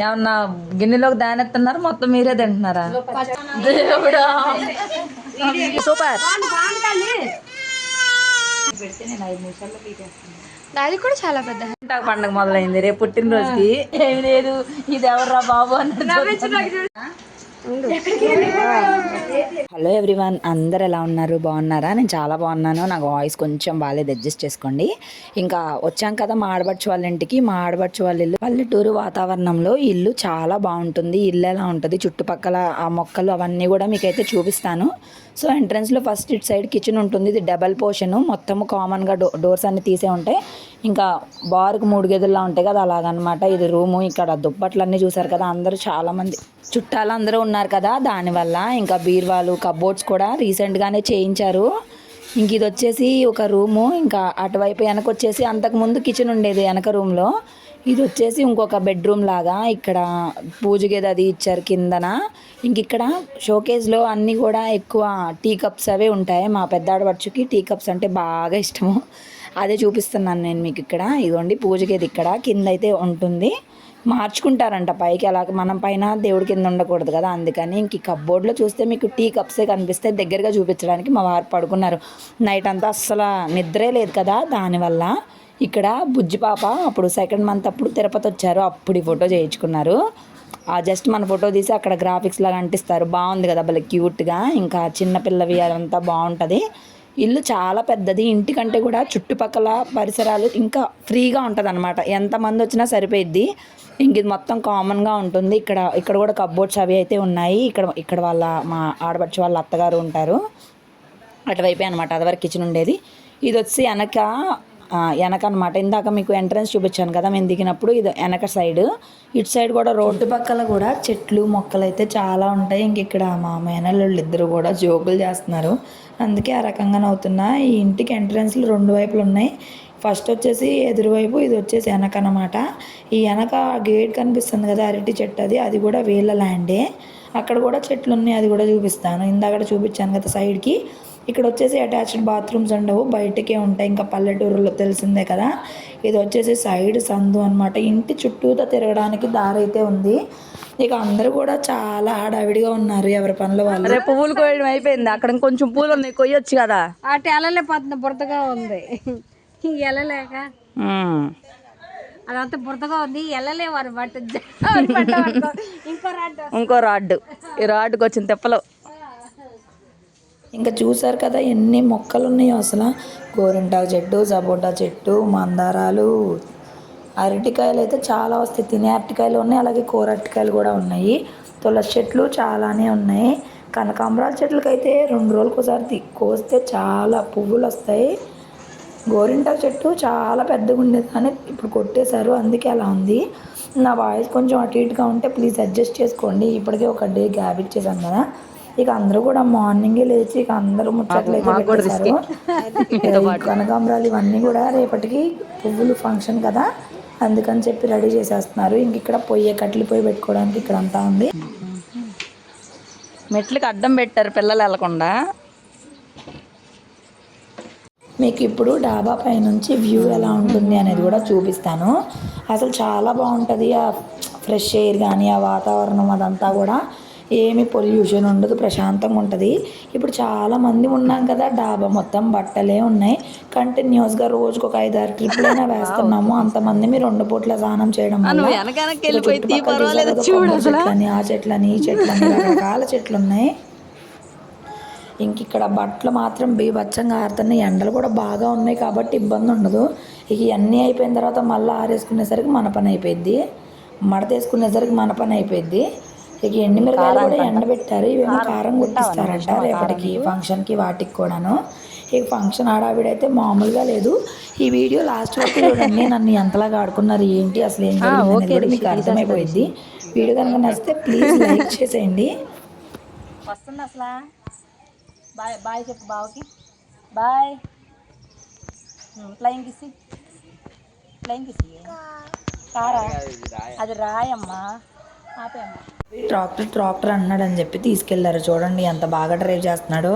ఏమన్నా గిన్నెలోకి దానెత్తున్నారు? మొత్తం మీరే తింటున్నారా? దేవుడా. సూపర్. అది కూడా చాలా పెద్ద పండుగ మొదలైంది రేపు పుట్టినరోజుకి. ఏమి లేదు. ఇది ఎవర్రా బాబు అన్నట్టు హలో ఎవ్రీవన్ అందరు ఎలా ఉన్నారు? బాగున్నారా? నేను చాలా బాగున్నాను. నాకు వాయిస్ కొంచెం బాగాలేదు అడ్జస్ట్ చేసుకోండి. ఇంకా వచ్చాం కదా మా ఆడబడుచు వాళ్ళ ఇంటికి. మా ఆడబడుచు వాళ్ళ ఇల్లు పల్లెటూరు వాతావరణంలో ఇల్లు చాలా బాగుంటుంది. ఇల్లు ఎలా ఉంటుంది? చుట్టుపక్కల ఆ మొక్కలు అవన్నీ కూడా మీకైతే చూపిస్తాను. సో ఎంట్రన్స్లో ఫస్ట్ ఇటు సైడ్ కిచెన్ ఉంటుంది. ఇది డబల్ పోర్షన్. మొత్తం కామన్గా డో డోర్స్ అన్ని తీసే ఉంటాయి. ఇంకా బారుకు మూడు గదుల్లో ఉంటాయి కదా అలాగనమాట. ఇది రూము ఇక్కడ దుప్పట్లు అన్నీ చూసారు కదా అందరూ చాలామంది. చుట్టాలు అందరూ ఉన్నారు కదా దానివల్ల ఇంకా బీర్వాలు కబోర్డ్స్ కూడా రీసెంట్గానే చేయించారు. ఇంక ఇది వచ్చేసి ఒక రూము ఇంకా అటువైపు వెనక వచ్చేసి అంతకుముందు కిచెన్ ఉండేది వెనక రూమ్లో. ఇది వచ్చేసి ఇంకొక బెడ్రూమ్ లాగా ఇక్కడ పూజ గది అది ఇచ్చారు కిందన. ఇంక ఇక్కడ షోకేస్లో అన్నీ కూడా ఎక్కువ టీ కప్స్ అవే ఉంటాయి. మా పెద్ద ఆడపడుచుకి టీ కప్స్ అంటే బాగా ఇష్టము. అదే చూపిస్తున్నాను నేను మీకు ఇక్కడ. ఇదిగోండి పూజ ఇక్కడ. కింద అయితే ఉంటుంది. మార్చుకుంటారంట పైకి. అలా మనం పైన దేవుడి కింద ఉండకూడదు కదా. అందుకని ఇంక ఈ కబ్బోర్డ్లో చూస్తే మీకు టీ కప్సే కనిపిస్తే దగ్గరగా చూపించడానికి మా వారు పడుకున్నారు. నైట్ అంతా అస్సలు నిద్రే లేదు కదా. దానివల్ల ఇక్కడ బుజ్జి పాప అప్పుడు సెకండ్ మంత్ అప్పుడు తిరుపతి వచ్చారు. అప్పుడు ఈ ఫోటో చేయించుకున్నారు. ఆ జస్ట్ మన ఫోటో తీసి అక్కడ గ్రాఫిక్స్ లాగా అంటిస్తారు. బాగుంది కదా భలే క్యూట్గా. ఇంకా చిన్నపిల్లవి అదంతా బాగుంటుంది. ఇల్లు చాలా పెద్దది ఇంటికంటే కూడా చుట్టుపక్కల పరిసరాలు ఇంకా ఫ్రీగా ఉంటుంది అనమాట ఎంతమంది వచ్చినా సరిపోయిద్ది. ఇంక ఇది మొత్తం కామన్గా ఉంటుంది. ఇక్కడ ఇక్కడ కూడా కబ్బోర్డ్స్ అవి అయితే ఉన్నాయి. ఇక్కడ ఇక్కడ వాళ్ళ మా ఆడపడిచి వాళ్ళ అత్తగారు ఉంటారు. అటువైపే అనమాట అదివరకు కిచెన్ ఉండేది. ఇది వచ్చి వెనక వెనక అనమాట ఇందాక మీకు ఎంట్రన్స్ చూపించాను కదా మేము దిగినప్పుడు ఇది వెనక సైడ్ ఇటు సైడ్ కూడా రోడ్డు పక్కల కూడా చెట్లు మొక్కలు అయితే చాలా ఉంటాయి. ఇంక ఇక్కడ మా మేనల్లుళ్ళు ఇద్దరు కూడా జోకులు చేస్తున్నారు. అందుకే ఆ రకంగా నవ్వుతున్నా. ఈ ఇంటికి ఎంట్రన్స్లు రెండు వైపులు ఉన్నాయి. ఫస్ట్ వచ్చేసి ఎదురువైపు ఇది వచ్చేసి వెనక అనమాట ఈ వెనక గేట్ కనిపిస్తుంది కదా అరటి చెట్టు అది. అది కూడా వీళ్ళ ల్యాండే అక్కడ కూడా చెట్లు ఉన్నాయి అది కూడా చూపిస్తాను. ఇందాక చూపించాను కదా సైడ్కి ఇక్కడ వచ్చేసి అటాచ్డ్ బాత్రూమ్స్ ఉండవు బయటకే ఉంటాయి. ఇంకా పల్లెటూరులో తెలిసిందే కదా. ఇది వచ్చేసి సైడ్ సందు అనమాట ఇంటి చుట్టూతో తిరగడానికి దారి అయితే ఉంది. ఇక అందరూ కూడా చాలా హడావిడిగా ఉన్నారు ఎవరి పనులు వాళ్ళు. రేపు పువ్వులు కోయడం అయిపోయింది. అక్కడ ఇంకొంచెం పూలు ఉన్నాయి. కొయ్యొచ్చు కదా. అటు ఎలలే పోతుంది బురదగా ఉంది. ఎలలేక అదంతా బురదగా ఉంది. ఎల్లలేవు అనమాట ఇంకో రాడ్ ఇంకో రాడ్డు. ఈ రాడ్డుకి వచ్చిన తెప్పలు. ఇంకా చూసారు కదా ఎన్ని మొక్కలు ఉన్నాయో అసలు. గోరింటాకు చెట్టు సపోటా చెట్టు మందారాలు అరటికాయలు అయితే చాలా వస్తాయి. తినే అరటికాయలు ఉన్నాయి అలాగే కూర అరటికాయలు కూడా ఉన్నాయి. తులసి చెట్లు చాలానే ఉన్నాయి. కనకాంబరాల చెట్లకైతే రెండు రోజులకు ఒకసారి తి- కోస్తే చాలా పువ్వులు వస్తాయి. గోరింటాకు చెట్టు చాలా పెద్దగా ఉండేది కానీ ఇప్పుడు కొట్టేశారు అందుకే అలా ఉంది. నా వాయిస్ కొంచెం అటు ఇటుగా ఉంటే ప్లీజ్ అడ్జస్ట్ చేసుకోండి. ఇప్పటికే ఒక డే గ్యాప్ ఇచ్చేసాను కదా. ఇక అందరూ కూడా మార్నింగే లేచి ఇక అందరూ ముచ్చట్లు అయితే కనకాంబరాలు ఇవన్నీ కూడా రేపటికి పువ్వులు ఫంక్షన్ కదా అందుకని చెప్పి రెడీ చేసేస్తున్నారు. ఇంక ఇక్కడ పొయ్యి కట్టెలు పొయ్యి పెట్టుకోవడానికి ఇక్కడ అంతా ఉంది. మెట్లకి అడ్డం పెట్టారు పిల్లలు వెళ్ళకుండా మీకు ఇప్పుడు డాబా పై నుంచి వ్యూ ఎలా ఉంటుంది అనేది కూడా చూపిస్తాను. అసలు చాలా బాగుంటుంది ఆ ఫ్రెష్ ఎయిర్ కానీ ఆ వాతావరణం అదంతా కూడా. ఏమి పొల్యూషన్ ఉండదు ప్రశాంతంగా ఉంటుంది. ఇప్పుడు చాలా మంది ఉన్నాం కదా డాబా మొత్తం బట్టలే ఉన్నాయి. కంటిన్యూస్గా రోజుకు ఒక ఐదు ఆరు ట్రిప్లైనా వేస్తున్నాము. అంతమంది మీరు రెండు పూట్ల స్నానం చేయడం చెట్లని ఆ చెట్లని ఈ చెట్లని రకరకాల చెట్లు ఉన్నాయి ఇంక ఇక్కడ బట్టలు మాత్రం బీభత్సంగా ఆరుతున్నాయి. ఎండలు కూడా బాగా ఉన్నాయి కాబట్టి ఇబ్బంది ఉండదు. ఇక ఇవన్నీ అయిపోయిన తర్వాత మళ్ళీ ఆరేసుకునేసరికి మన పని అయిపోయింది మడత వేసుకునేసరికి మన పని అయిపోయింది ఇక ఎండి మిరగాయలు కూడా ఎండబెట్టారు ఇవేమో కారం కొట్టిస్తారంట రేపటికి ఫంక్షన్కి వాటికి కూడాను. ఈ ఫంక్షన్ ఆడావిడైతే మామూలుగా లేదు. ఈ వీడియో లాస్ట్ వరకు చూడండి నన్ను ఎంతలాగా ఆడుకున్నారు ఏంటి అసలు ఏం జరిగింది కూడా మీకు అర్థమైపోయింది వీడియో కనుక నచ్చితే ప్లీజ్ లైక్ చేసేయండి. వస్తుంది అసలు? బాయ్ బాయ్ చెప్పు బావకి. బాయ్. ఫ్లయింగ్ కిసి ఫ్లయింగ్ కిసి కారా? అది రాయమ్మా. ఆపేమ్మా ట్రాక్టర్ ట్రాక్టర్ అన్నాడు అని చెప్పి తీసుకెళ్ళారు. చూడండి ఎంత బాగా డ్రైవ్ చేస్తున్నాడో.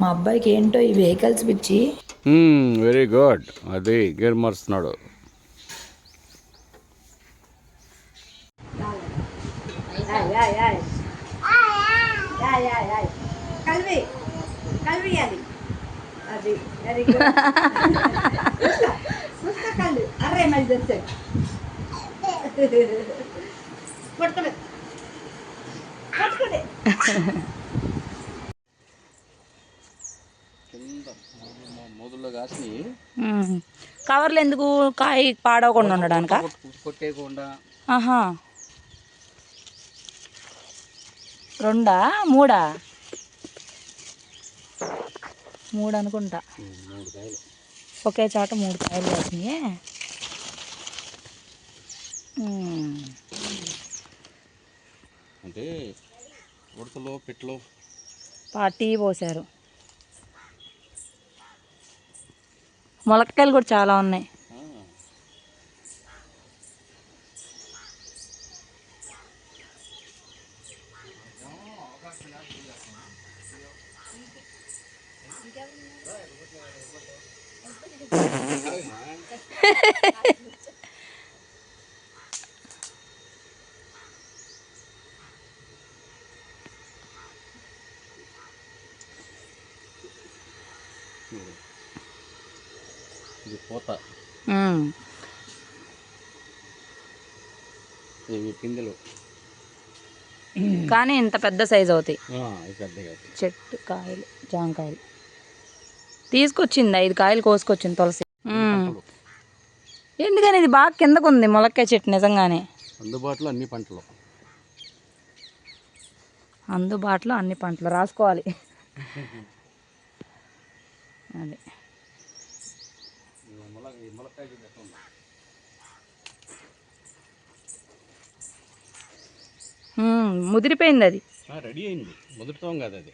మా అబ్బాయికి ఏంటో ఈ వెహికల్స్ పిచ్చి. వెరీ గుడ్ అది గేర్ మారుస్తున్నాడు కలివి కలివియాలి అది. వెరీ గుడ్ అరే మళ్ళీ తెచ్చాడు పట్టుకోండి పట్టుకోండి కింద మొదలు కాసి కవర్లు ఎందుకు కాయ పాడవకుండా ఉండడానిక? కొట్టేయకుండా. ఆహా. రెండా? మూడా? మూడు అనుకుంటా ఒకే చాట మూడు కాయలు వేసినాయి. అంటే ఉడతలో పెట్లో పార్టీ పోసారు. మొలక్కాయలు కూడా చాలా ఉన్నాయి ఇది పూత. మ్మ్. ఇవి పిందెలు కానీ ఇంత పెద్ద సైజ్ అవుతాయి. చెట్టు కాయలు జాంకాయలు. తీసుకొచ్చింది ఐదు కాయలు కోసుకొచ్చింది తులసి. ఎందుకని ఇది బాగా కిందకు ఉంది ములక్కాయ చెట్టు నిజంగానే? అందుబాటులో అన్ని పంటలు. అందుబాటులో అన్ని పంటలు. రాసుకోవాలి. అదే. మ్మ్, ముదిరిపోయింది అది. రెడీ అయింది. మొదటితో కాదు అది.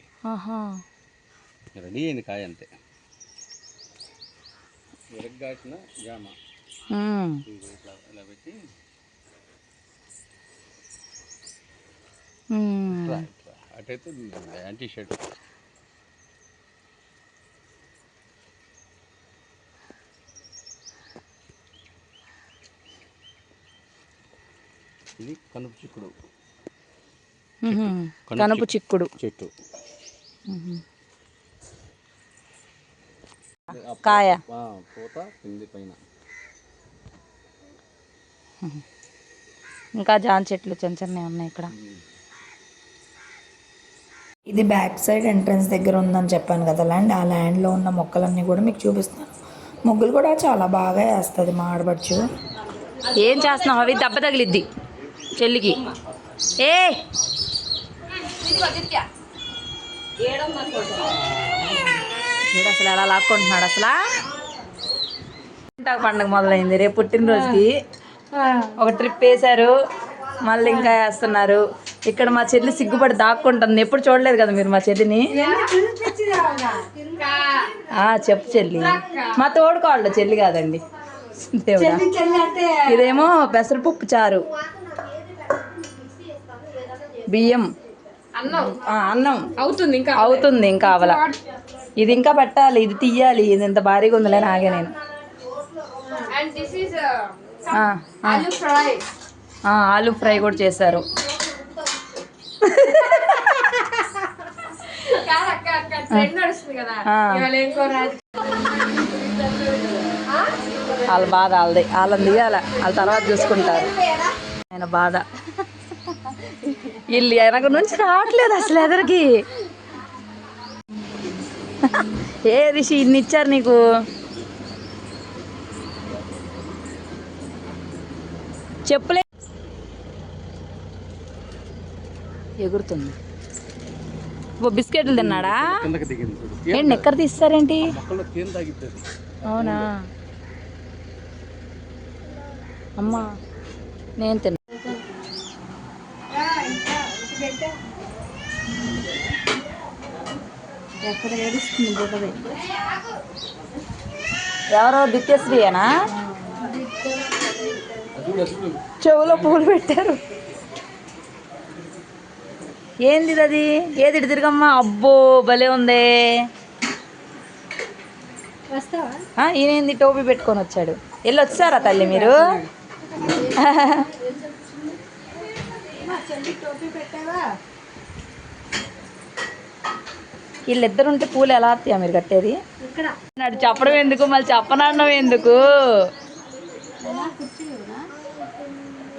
రెడీ అయింది కాయ అంతే. ఎరగ్గాసిన జామ. ఇది ఇలా పెట్టి. అటైతే యాంటీ షర్ట్. ఇది కనుపు చిక్కుడు. కనుపు చిక్కుడు. చెట్టు. కాయ. పూత కింది పైన. ఇంకా జాన్ చెట్లు చిన్న చిన్నవి ఉన్నాయి ఇక్కడ. ఇది బ్యాక్ సైడ్ ఎంట్రన్స్ దగ్గర ఉందని చెప్పాను కదా ల్యాండ్. ఆ ల్యాండ్లో ఉన్న మొక్కలన్నీ కూడా మీకు చూపిస్తాను ముగ్గులు కూడా చాలా బాగా వేస్తుంది మా ఆడబడుచు ఏం చేస్తున్నావు అవి దెబ్బ తగిలిద్ది. చెల్లికి. ఏ! చూడు అసలు ఎలా లాక్కుంటున్నాడు అసలు? పండుగ మొదలైంది రేపు పుట్టినరోజుకి. ఒక ట్రిప్ వేశారు మళ్ళీ ఇంకా వేస్తున్నారు. ఇక్కడ మా చెల్లి సిగ్గుపడి దాక్కుంటుంది. ఎప్పుడు చూడలేదు కదా మీరు మా చెల్లిని? చెప్పు చెల్లి. మా తోడుకోళ్ళు చెల్లి కాదండి. దేవుడా. ఇదేమో పెసరపప్పు చారు. బియ్యం. అన్నం. అవుతుంది ఇంకా. అవుతుంది ఇంకా అవల. ఇది ఇంకా పెట్టాలి ఇది తీయాలి ఇది ఇంత భారీగా ఉందిలే ఆగే నేను. ఆ, ఆలు ఫ్రై. కూడా చేశారు. వాళ్ళ బాధ వాళ్ళది. వాళ్ళని తీయాల. వాళ్ళ తర్వాత చూసుకుంటారు. ఆయన బాధ. వీళ్ళు వెనక నుంచి రావట్లేదు అసలు ఎదరికి. ఏ రిషి ఇన్ని ఇచ్చారు నీకు? చెప్పులే ఎగురుతుంది. ఓ బిస్కెట్లు తిన్నాడా? ఏంటి? ఎక్కడ తీస్తారేంటి? అవునా? అమ్మా నేను తిన్నా ఎక్కడ ఏడుస్తుంది బుడ్డది ఎవరో దిత్యశ్రీయేనా? చెవులో పూలు పెట్టారు. ఏంది అది? ఏది తిరగమ్మా? అబ్బో భలే ఉందే. ఈయనేంది టోపీ పెట్టుకొని వచ్చాడు. వెళ్ళి వచ్చారా తల్లి మీరు? వీళ్ళిద్దరు ఉంటే పూలు ఎలా వస్తాయా మీరు కట్టేది? నాడు చెప్పడం ఎందుకు? మళ్ళీ చెప్పనడం ఎందుకు?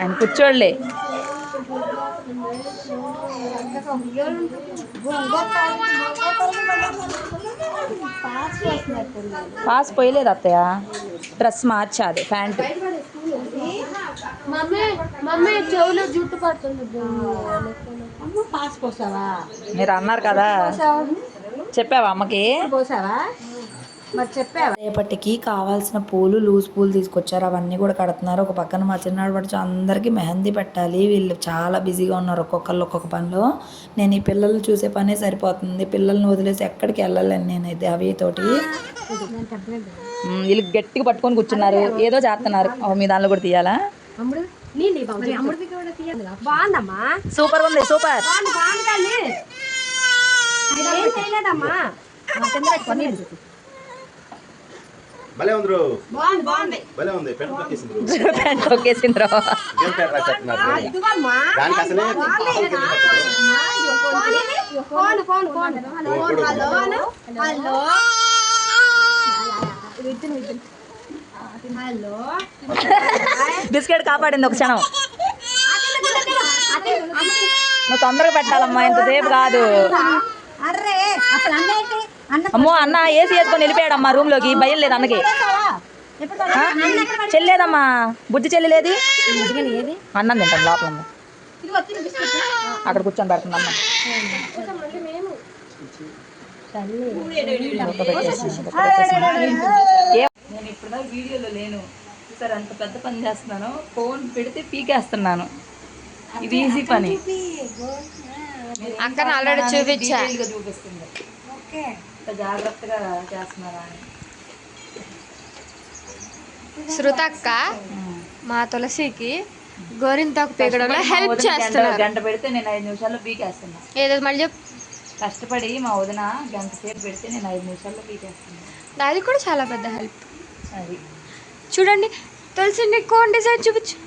ఆయన కూర్చోళ్ళే. పాస్ పోయలేదు అత్తయ్య. డ్రెస్ మార్చాది ప్యాంటు. మమ్మీ మమ్మీ చెవులో జుట్టు పడుతుంది. పాస్ పోసావా? మీరు అన్నారు కదా. చెప్పావా అమ్మకి? పోసావా? మరి చెప్పావా? రేపటికి కావాల్సిన పూలు లూజ్ పూలు తీసుకొచ్చారు. అవన్నీ కూడా కడుతున్నారు. ఒక పక్కన మా చిన్నాడు పడుచు అందరికీ మెహందీ పెట్టాలి. వీళ్ళు చాలా బిజీగా ఉన్నారు ఒక్కొక్కళ్ళు ఒక్కొక్క పనిలో. నేను ఈ పిల్లలు చూసే పనే సరిపోతుంది. పిల్లల్ని వదిలేసి ఎక్కడికి వెళ్ళలేను నేనైతే అవి తోటి. వీళ్ళు గట్టిగా పట్టుకొని కూర్చున్నారు. ఏదో చేస్తున్నారు. మీ దానిలో కూడా తీయాలా? సూపర్ ఉంది సూపర్. భలే భలే ఉంది పెన్ దానికి అసలే బిస్కెట్ కాపాడింది ఒక క్షణం. నువ్వు తొందరగా పెట్టాలమ్మా ఇంతసేపు కాదు. అమ్మో అన్న ఏసీ వేసుకొని వెళ్ళిపోయాడమ్మా రూమ్లోకి భయం లేదు అన్నకి? చెల్లేదమ్మా బుజ్జి చెల్లిలేది అన్నం తింటాం లోపల ఉంది. అక్కడ కూర్చొని పెడుతుంది అన్నం ఏ- నేను ఇప్పుడు వీడియోలో లేను. సార్ అంత పెద్ద పని చేస్తున్నాను. ఫోన్ పెడితే పీకేస్తున్నాను. ఇది ఈజీ పని. అక్కడ ఆల్రెడీ చూపించా. చూపిస్తుంది. ఇంత జాగ్రత్తగా చేస్తున్నారా శృతక్క మా తులసికి గోరింతాకు పీకడంలో హెల్ప్ వదిన గంట- చేస్తున్నారు. గంట పెడితే నేను ఐదు నిమిషాల్లో పీకేస్తున్నా. ఏదో మళ్ళీ చెప్పు. కష్టపడి మా వదిన గంట సేపు పెడితే నేను ఐదు నిమిషాల్లో పీకేస్తున్నా. అది కూడా చాలా పెద్ద హెల్ప్ అది. చూడండి తులసి నీ కోన్ డిజైన్ చూపించు.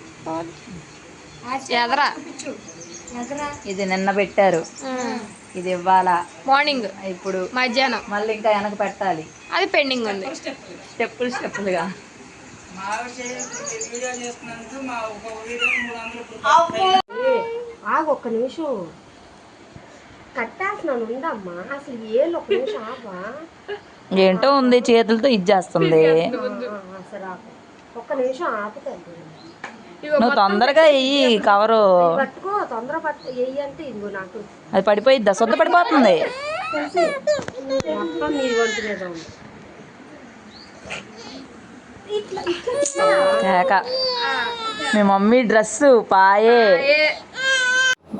ఎదరా? ఇది నిన్న పెట్టారు. ఇది ఇవ్వాలా? మార్నింగ్ ఇప్పుడు మధ్యాహ్నం. మళ్ళీ ఇంకా వెనక పెట్టాలి. అది పెండింగ్ ఉంది. స్టెప్పులు స్టెప్పులుగా. ఆగు ఒక్క నిమిషం. కట్టేస్తున్నాను ఉండమ్మా అసలు ఏళ్ళు ఒక్క నిమిషం ఏంటో ఉంది చేతులతో ఇది చేస్తుంది. అసలు ఆపు ఒక్క నిమిషం ఆపుతుంది నువ్వు తొందరగా వెయ్యి కవరు. తొందర అంటే నాకు అది పడిపోయిద్దా? సొంత పడిపోతుంది. మొత్తం నీది వంటి మీద ఉంది. కేక. మీ మమ్మీ డ్రెస్సు పాయే.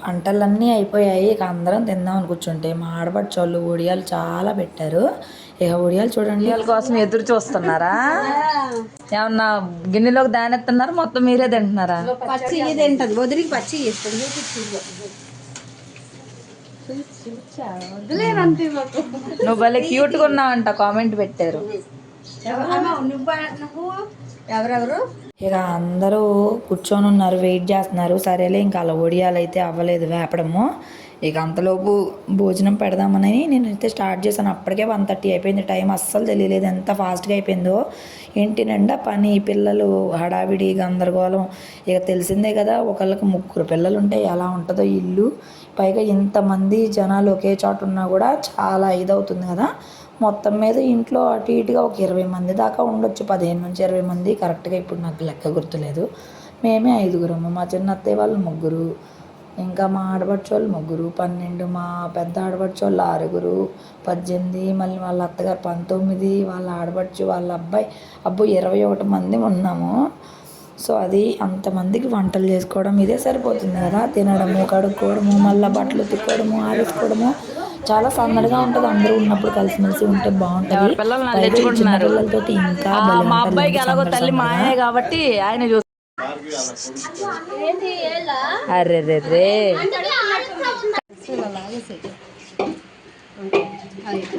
వంటలన్నీ అయిపోయాయి. ఇక అందరం తిందామని కూర్చుంటే మా ఆడపడుచోళ్ళు ఒడియాలు చాలా పెట్టారు. ఇక ఒడియాలు చూడండి. పిల్లల కోసం ఎదురు చూస్తున్నారా? ఏమన్నా గిన్నెలోకి దానెత్తున్నారా? మొత్తం మీరే తింటున్నారా? పచ్చి ఏంటది వదిలికి పచ్చి ఇస్తుంది నువ్వు భలే క్యూట్గా ఉన్నావంట కామెంట్ పెట్టారు. నువ్వు నువ్వు ఎవరెవరు? ఇక అందరూ కూర్చొని ఉన్నారు వెయిట్ చేస్తున్నారు. సరేలే ఇంకా అలా ఒడియాలు అయితే అవ్వలేదు వేపడము. ఇక అంతలోపు భోజనం పెడదామని నేనైతే స్టార్ట్ చేశాను. అప్పటికే వన్ థర్టీ అయిపోయింది టైం. అస్సలు తెలియలేదు ఎంత ఫాస్ట్గా అయిపోయిందో. ఇంటి నిండా పని పిల్లలు హడావిడి గందరగోళం. ఇక తెలిసిందే కదా ఒకళ్ళకి ముగ్గురు పిల్లలు ఉంటే ఎలా ఉంటుందో ఇల్లు. పైగా ఇంతమంది జనాలు ఒకే చోట ఉన్నా కూడా చాలా ఇదవుతుంది కదా. మొత్తం మీద ఇంట్లో అటు ఇటుగా ఒక ఇరవై మంది దాకా ఉండొచ్చు. పదిహేను నుంచి ఇరవై మంది కరెక్ట్గా ఇప్పుడు నాకు లెక్క గుర్తులేదు. మేమే ఐదుగురము. మా చిన్న అత్తయ్య వాళ్ళు ముగ్గురు ఇంకా మా ఆడపడుచు వాళ్ళు ముగ్గురు పన్నెండు మా పెద్ద ఆడపడుచు వాళ్ళు ఆరుగురు పద్దెనిమిది మళ్ళీ వాళ్ళ అత్తగారు పంతొమ్మిది వాళ్ళ ఆడపడుచు వాళ్ళ అబ్బాయి అబ్బో ఇరవై ఒకటి మంది ఉన్నాము. సో అది అంతమందికి వంటలు చేసుకోవడం ఇదే సరిపోతుంది కదా. తినడము కడుక్కోవడము మళ్ళీ బట్టలు ఉతుక్కోవడము ఆరేసుకోవడము చాలా సన్నడిగా ఉంటుంది. అందరూ ఉన్నప్పుడు కలిసిమెలిసి ఉంటే బాగుంటుంది. పిల్లలు నన్ను పైగా ఈ చిన్న తెచ్చుకుంటున్నారు. పిల్లలతోటి ఇంకా మా అబ్బాయికి ఎలాగో తల్లి సందడిగా. మాయే కాబట్టి ఆయన చూసి అరే రే రే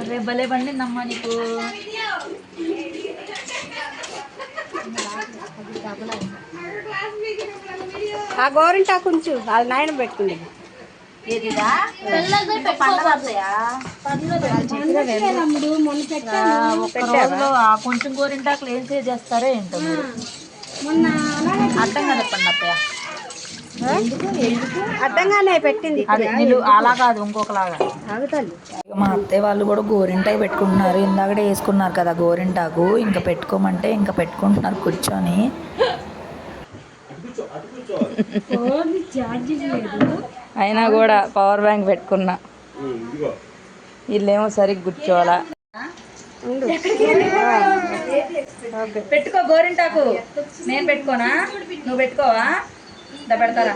అరే భలే పండిందమ్మా నీకు. ఆ గోరింటా కొంచెం అది నాయన పెట్టుకుంది. కొంచెం గోరింటాకులు ఏం చేస్తారో ఏంటో. అర్థం కదా చెప్పండి అత్తయ్య అడ్డంగానే పెట్టింది అలా కాదు ఇంకొకలాగా. మా అత్తయ్య వాళ్ళు కూడా గోరింటాకు పెట్టుకుంటున్నారు. ఇందాకడే వేసుకున్నారు కదా గోరింటాకు. ఇంకా పెట్టుకోమంటే ఇంకా పెట్టుకుంటున్నారు కూర్చొని. అయినా కూడా పవర్ బ్యాంక్ పెట్టుకున్నా. వీళ్ళేమో సరిగ్గా కూర్చోవాలా పెట్టుకో గోరింటాకు. నేను పెట్టుకోనా? నువ్వు పెట్టుకోవా? పెడతారా?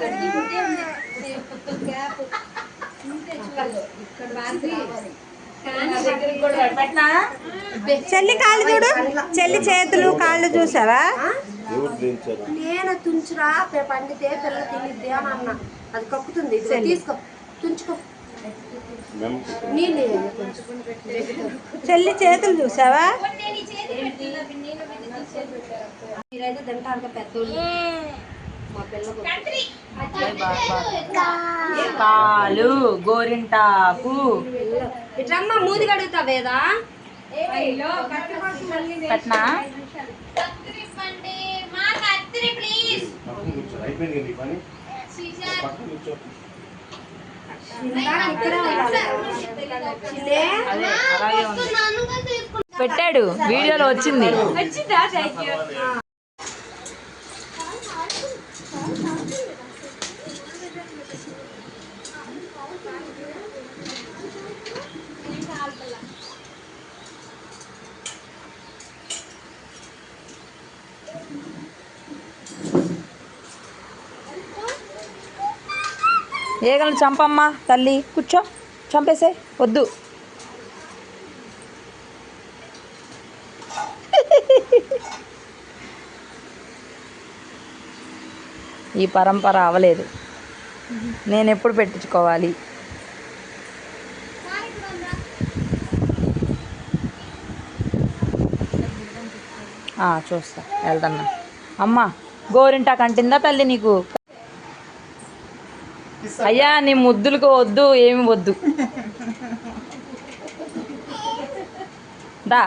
చెల్లి కాళ్ళు చూడు. చెల్లి చేతులు కాళ్ళు చూసావా? నేను తుంచురా పండితే పిల్ల తినిద్ది అని అన్నా. అది కక్కుతుంది. తీసుకో. తుంచుకో. చెల్లి చేతులు చూసావా? మీరైతే తింటారు పెద్దోళ్ళు. మా పిల్లలు కాలు గోరింటాకు. ఇట్రమ్మ మూది కడుగుతావేదా పెట్టనా? అయిపోయింది పెట్టాడు. వీడియోలో వచ్చింది. ఏగలను చంపమ్మా తల్లి. కూర్చో. చంపేసే. వద్దు. ఈ పరంపర అవలేదు. నేను ఎప్పుడు పెట్టించుకోవాలి చూస్తా. వెళ్తాన్నా అమ్మా గోరింటా కంటిందా తల్లి నీకు? అయ్యా నీ ముద్దులకు వద్దు ఏమి వద్దు. దా.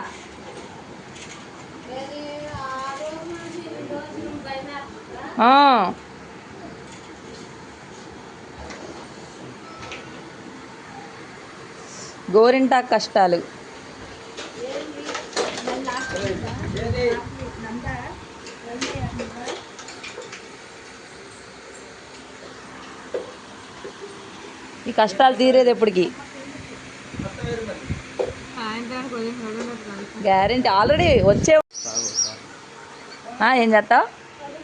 ఆ. గోరింటా కష్టాలు. ఈ కష్టాలు తీరేది ఎప్పటికి. గ్యారెంటీ. ఆల్రెడీ వచ్చే ఏం చేస్తావు?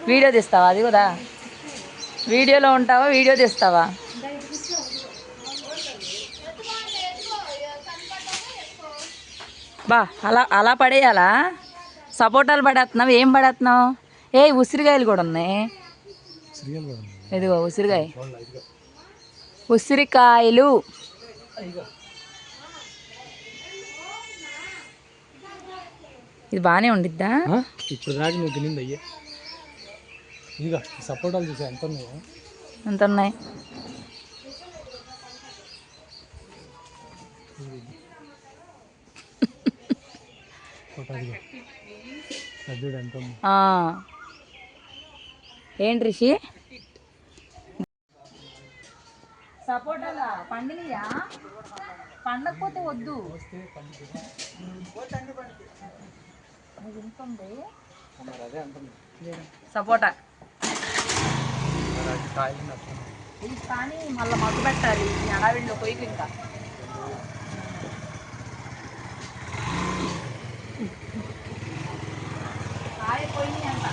వీడియో తీస్తావా? అది కూడా. వీడియోలో ఉంటావా? వీడియో తీస్తావా? బా అలా అలా పడేయాలా? సపోటాలు పడేస్తున్నావు ఏం పడేస్తున్నావు ఏ ఉసిరికాయలు కూడా ఉన్నాయి. ఇదిగో ఉసిరికాయ ఉసిరికాయలు. ఇది బాగానే ఉండిద్దా? ఇప్పుడు దాకా నువ్వు తినింది అయ్యే. ఇదిగా సపోటాలు చూసా ఎంత ఉన్నాయో. ఎంత ఉన్నాయి? ఎంత. ఏంటి రిషి? సపోటాలా? పండినయా? పండకపోతే వద్దు. సపోటా. ఇది కానీ మళ్ళీ మగ్గు పెట్టాలి. ఈ అడవిలో పోయి ఇంకా కాయ పోయి అంట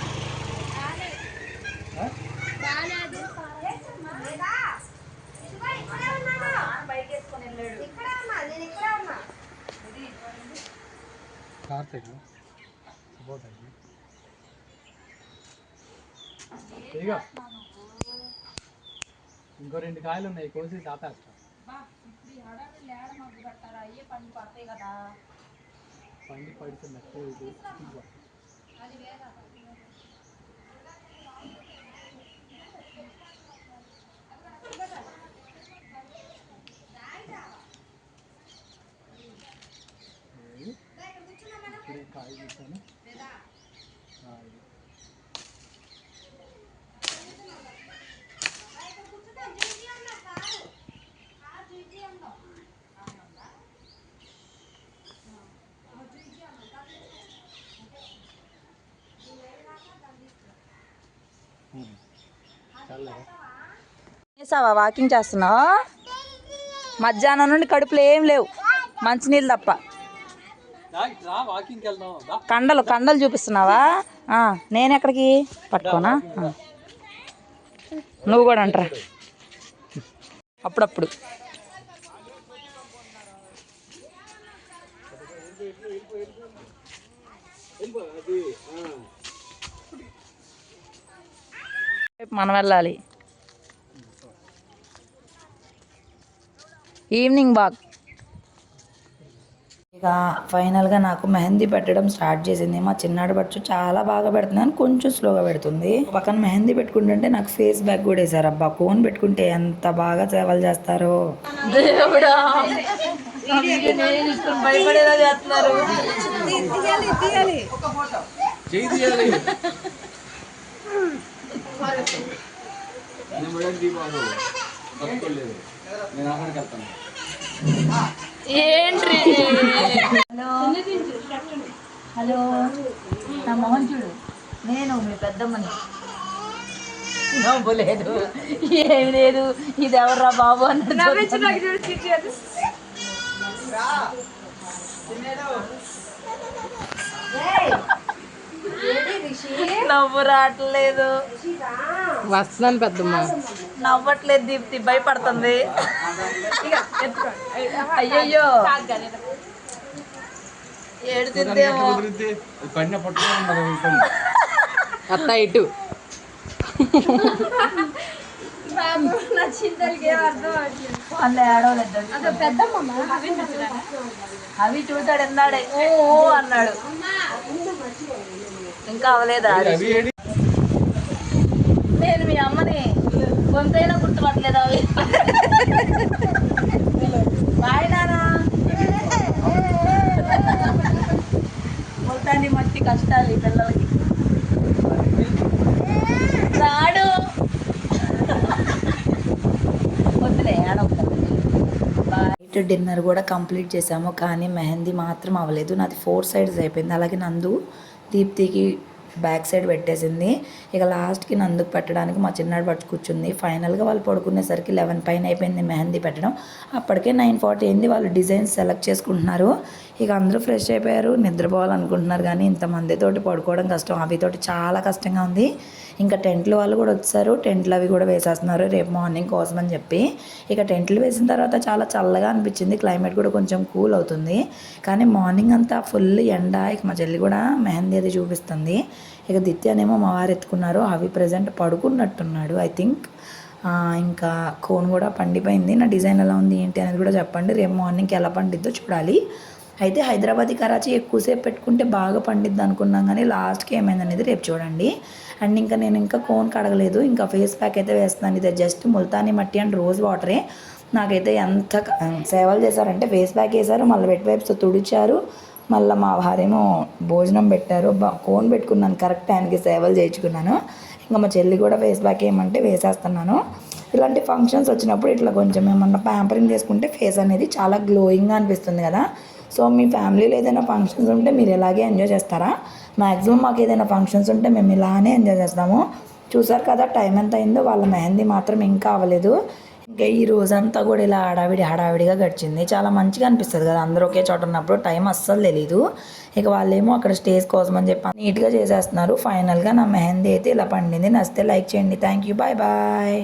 కార్తీక్ సపోటా ఇదిగా ఇంకో రెండు కాయలు ఉన్నాయి కోసి తాపేస్తా పండి పడుతుంది చేసావా? వాకింగ్ చేస్తున్నావా? మధ్యాహ్నం నుండి కడుపులో ఏం లేవు. మంచినీళ్ళు తప్ప. కండలు కండలు చూపిస్తున్నావా? నేను ఎక్కడికి? పట్టుకోనా. నువ్వు కూడా అంటరా అప్పుడప్పుడు. మనం వెళ్ళాలి. ఈవినింగ్ వాక్ ఇక ఫైనల్గా నాకు మెహందీ పెట్టడం స్టార్ట్ చేసింది. మా చిన్నాడు బచ్చు చాలా బాగా పెడుతుంది అని కొంచెం స్లోగా పెడుతుంది. పక్కన మెహందీ పెట్టుకుంటుంటే నాకు ఫేస్ బ్యాక్ కూడా వేసారు అబ్బా కోన్ పెట్టుకుంటే ఎంత బాగా సేవలు చేస్తారో. భయపడేలా చేస్తున్నారు. తప్పుకోలేదు నేను వెళ్తాను. ఏంట్రీ? హలో. నా మొహం చూడు. నేను మీ పెద్దమ్మని. నవ్వులేదు ఏమి లేదు. ఇది ఎవర్రా బాబు అన్నట్టు నవ్వు రావట్లేదు వస్తున్నాను పెద్దమ్మ. నవ్వట్లేదు దీప్తి భయపడుతుంది. అయ్యయ్యో. ఏడుతుందేమో. అత్త ఇటు. అవి చూసాడు ఎందాడే. ఓ అన్నాడు. ఇంకా అవలేదా నేను మీ అమ్మని గొంతైనా గుర్తుపట్టలేదు? అవి బాయ్ నానా. మొత్తాన్ని మట్టి కష్టాలు ఈ పిల్లలకి. రాడు. వద్దులే డిన్నర్ కూడా కంప్లీట్ చేసాము కానీ మెహందీ మాత్రం అవ్వలేదు. నాది ఫోర్ సైడ్స్ అయిపోయింది. అలాగే నందు దీప్తికి బ్యాక్ సైడ్ పెట్టేసింది. ఇక లాస్ట్కి నందుకు పెట్టడానికి మా చిన్నాడు పట్టు కూర్చుంది. ఫైనల్గా వాళ్ళు పడుకునేసరికి లెవెన్ పైన అయిపోయింది మెహందీ పెట్టడం. అప్పటికే నైన్ ఫార్టీ అయింది. వాళ్ళు డిజైన్స్ సెలెక్ట్ చేసుకుంటున్నారు. ఇక అందరూ ఫ్రెష్ అయిపోయారు. నిద్రపోవాలనుకుంటున్నారు కానీ ఇంతమందితోటి పడుకోవడం కష్టం. అవితోటి చాలా కష్టంగా ఉంది. ఇంకా టెంట్లు వాళ్ళు కూడా వచ్చారు. టెంట్లు అవి కూడా వేసేస్తున్నారు. రేపు మార్నింగ్ కోసం అని చెప్పి. ఇక టెంట్లు వేసిన తర్వాత చాలా చల్లగా అనిపించింది. క్లైమేట్ కూడా కొంచెం కూల్ అవుతుంది. కానీ మార్నింగ్ అంతా ఫుల్ ఎండ. ఇక మా చెల్లి కూడా మెహందీ అది చూపిస్తుంది. ఇక దిత్యానేమో మా వారు ఎత్తుకున్నారు. అవి ప్రజెంట్ పడుకున్నట్టున్నాడు ఐ థింక్ ఇంకా కోన్ కూడా పండిపోయింది. నా డిజైన్ ఎలా ఉంది ఏంటి అనేది కూడా చెప్పండి. రేపు మార్నింగ్కి ఎలా పండిద్దో చూడాలి. అయితే హైదరాబాద్ కరాచీ ఎక్కువసేపు పెట్టుకుంటే బాగా పండిద్ది అనుకున్నాం కానీ లాస్ట్కి ఏమైందనేది రేపు చూడండి. అండ్ ఇంకా నేను ఇంకా కోన్ కడగలేదు. ఇంకా ఫేస్ ప్యాక్ అయితే వేస్తున్నాను. ఇది జస్ట్ ముల్తానీ మట్టి అండ్ రోజ్ వాటరే. నాకైతే ఎంత సేవలు చేశారంటే ఫేస్ ప్యాక్ వేశారు మళ్ళీ వెట్ వైప్స్ తుడిచారు. మళ్ళీ మా వారేమో భోజనం పెట్టారు. బా కోన్ పెట్టుకున్నాను. కరెక్ట్ టైంకి సేవలు చేయించుకున్నాను. ఇంకా మా చెల్లి కూడా ఫేస్ ప్యాక్ ఏమంటే వేసేస్తున్నాను. ఇలాంటి ఫంక్షన్స్ వచ్చినప్పుడు ఇట్లా కొంచెం ఏమన్నా ప్యాంపరింగ్ చేసుకుంటే ఫేస్ అనేది చాలా గ్లోయింగ్గా అనిపిస్తుంది కదా. సో మీ ఫ్యామిలీలో ఏదైనా ఫంక్షన్స్ ఉంటే మీరు ఇలాగే ఎంజాయ్ చేస్తారా? మ్యాక్సిమం మాకు ఏదైనా ఫంక్షన్స్ ఉంటే మేము ఇలానే ఎంజాయ్ చేస్తాము. చూసారు కదా టైం ఎంత అయిందో వాళ్ళ మెహందీ మాత్రం ఇంకా అవ్వలేదు. ఇంకా ఈ రోజంతా కూడా ఇలా హడావిడి హడావిడిగా గడిచింది. చాలా మంచిగా అనిపిస్తుంది కదా అందరూ ఒకే చోట ఉన్నప్పుడు టైం అస్సలు తెలీదు. ఇక వాళ్ళేమో అక్కడ స్టేజ్ కోసం అని చెప్పి నీట్గా చేసేస్తున్నారు. ఫైనల్గా నా మెహందీ అయితే ఇలా పండింది. నచ్చితే లైక్ చేయండి. Thank you bye bye